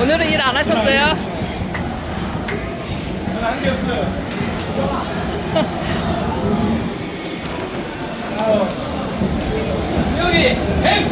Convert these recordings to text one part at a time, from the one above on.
오늘은 일 안 하셨어요? 한게 없어요. 여기 백. 네.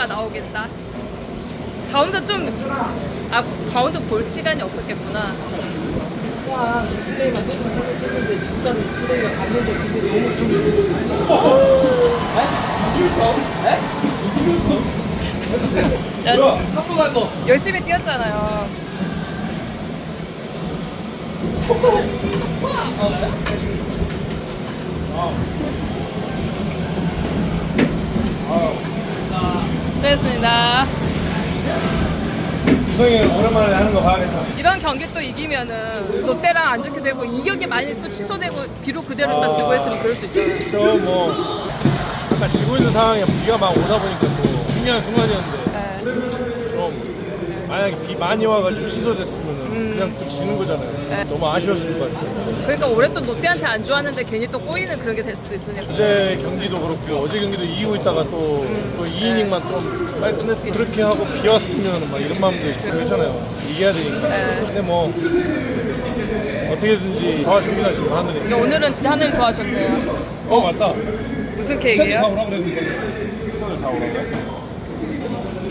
실수가 나오겠다. 가운데 좀, 아, 가운데 볼 시간이 없었겠구나. 와, 플레이만 내가 생각했는데 진짜로 플레이가 갔는데 근데 너무 좀 야, 선물한 거. 열심히 뛰었잖아요. 수 고했습니다. 구성이 오랜만에 하는 거 봐야겠다. 이런 경기 또 이기면은 롯데랑 안 좋게 되고 이격이 많이 또 취소되고 비록 그대로 딱 지고 했으면 그럴 수 있잖아요. 저뭐 아까 지고 있는 상황에 비가 막 오다 보니까 또 중요한 순간이었는데 네. 만약에 비 많이 와가지고 취소됐으면 그냥 또 지는 거잖아요. 네. 너무 아쉬웠을 것 같아요. 그러니까 올해 또 롯데한테 안 좋았는데 괜히 또 꼬이는 그런 게 될 수도 있으니까. 어제 경기도 그렇고 어제 경기도 이기고 있다가 또, 또 2이닝만 좀 빨리 끝냈으면 그렇게 하고 비 왔으면 막 이런 마음도 있고 그렇잖아요. 이겨야 되니까. 네. 근데 뭐 어떻게든지 도와줍니다 지금 하늘이. 그러니까 오늘은 진짜 하늘이 도와줬네요. 어 맞다. 무슨 다 케이크예요? 오라 그랬는데. 다 오라고?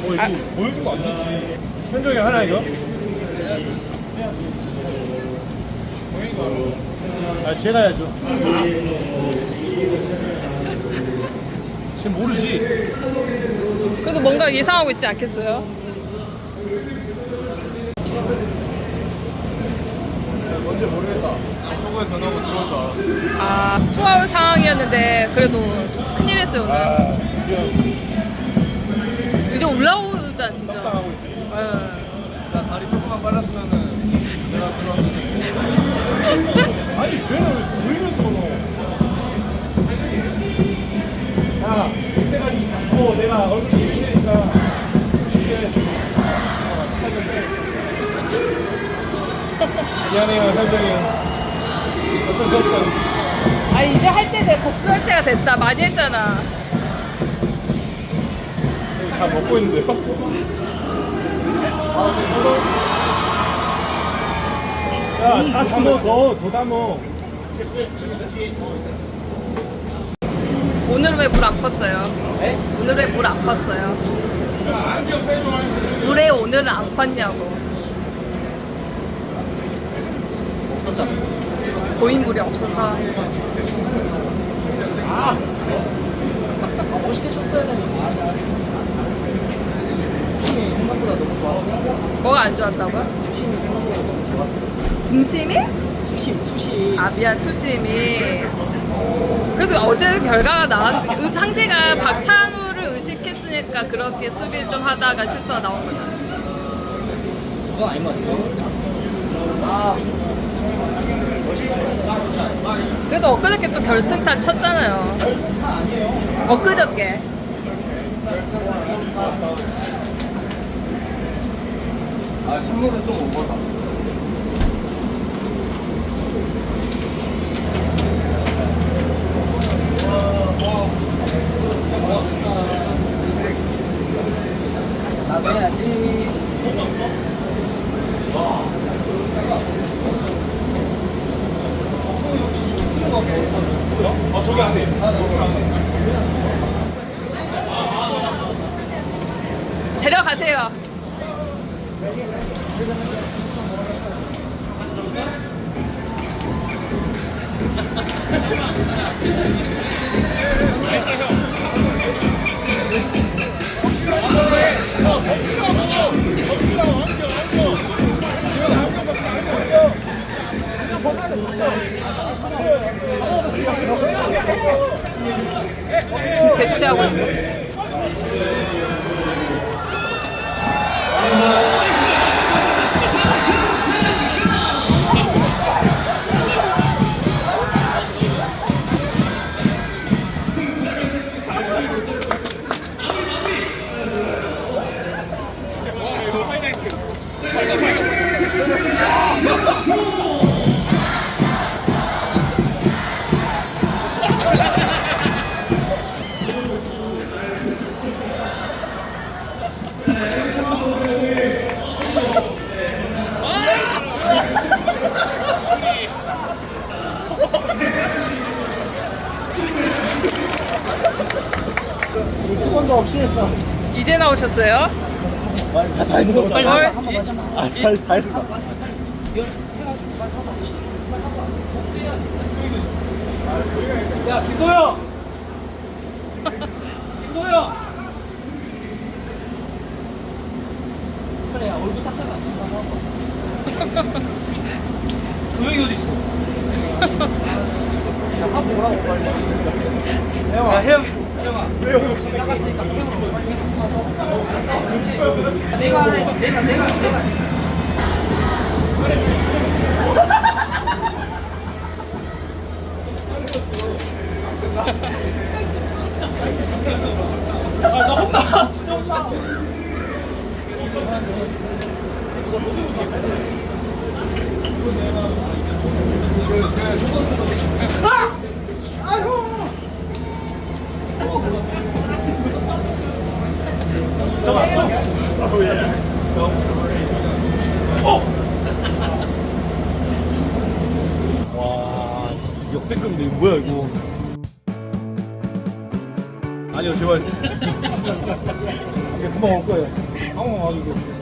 어 이거 아. 보여주면 안 되지. 현종이 하나 이거? 아 제가 해야죠. 쟤 모르지. 그래도 뭔가 예상하고 있지 않겠어요? 뭔지 모르겠다. 초구에 변하고 들어올 줄 알았어. 아, 투아웃 상황이었는데 그래도 큰일 했어요 오늘. 아 지금 이제 올라오자 진짜. 상하고 있지. 예. 자 다리 조금만 빨랐으면은 내가 들어왔을 텐데. 아니 쟤는 왜 보이면서 넣어? 야 그때까지 잡고 내가 얼굴 보이니까 이게 미안해요 현정이 형. 어쩔 수 없어. 아 이제 할 때 돼. 복수할 때가 됐다. 많이 했잖아. 다 먹고 있는데요? 야, 다 담어, 더, 더 담어. 오늘 왜 물안 펐어요? 네? 오늘 왜 물 안 팠어요? 물에 오늘은 안 팠냐고. 없었잖아. 고인 물이 없어서. 아, 멋있게 쳤어야 되는데. 주심이 생각보다 너무 좋았어. 뭐가 안 좋았다고요? 주심이 생각보다 너무 좋았어. 중심이? 투심, 투심. 아 미안 투심이. 그래도 어제 결과가 나왔으니까 의- 상대가 박찬우를 의식했으니까 그렇게 수비를 좀 하다가 실수가 나온 거잖아. 그건 아닌 것 같아요. 아, 그래도 엊그저께 또 결승타 쳤잖아요. 엊그저께. 아, 찬물은 좀 오버다. 해야지. 어, 저기 안 돼. 데려가세요. 지금 대치하고 있어. 없이 했어. 이제 나오셨어요? 다 했어. 뭘? 이- 아, 다, 다 했어. 야, 김도영! 김도영! 그래, 야, 얼굴 땄잖아, 지금 가서. 도영이 어디 있어? 야, 밥 뭐라고 빨리. 야, 혜영. 내가. 내가, 내가, 내가. 아, 나 혼나. 진짜 혼나. 와 역대급인데 이거 뭐야 이거? 아니요 제발. 이게 금방 올 거예요. 한번 와주세요